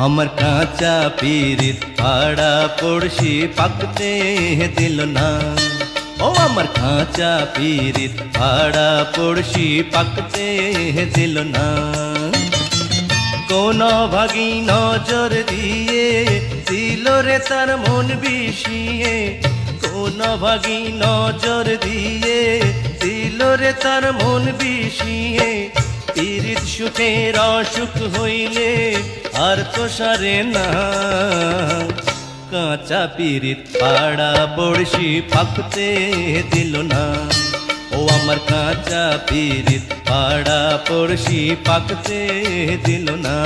আমার কাঁচা পিরিত পাড়া পড়শি পাকতে দিল না ও আমার কাঁচা পিরিত পাড়া পড়শি পাকতে দিল না কোন ভাগি নজর দিয়ে দিল রে তার মন বিষিয়ে কোন ভাগি নজর দিয়ে দিল রে তার মন বিষিয়ে পীড়িত সুখের অসুখ হইলে আর তো সারে না। কাঁচা পীড়িত পাড়া পড়শি পাকতে দিল না। ও আমার কাঁচা পীড়িত পাড়া পড়শি পাকতে দিল না।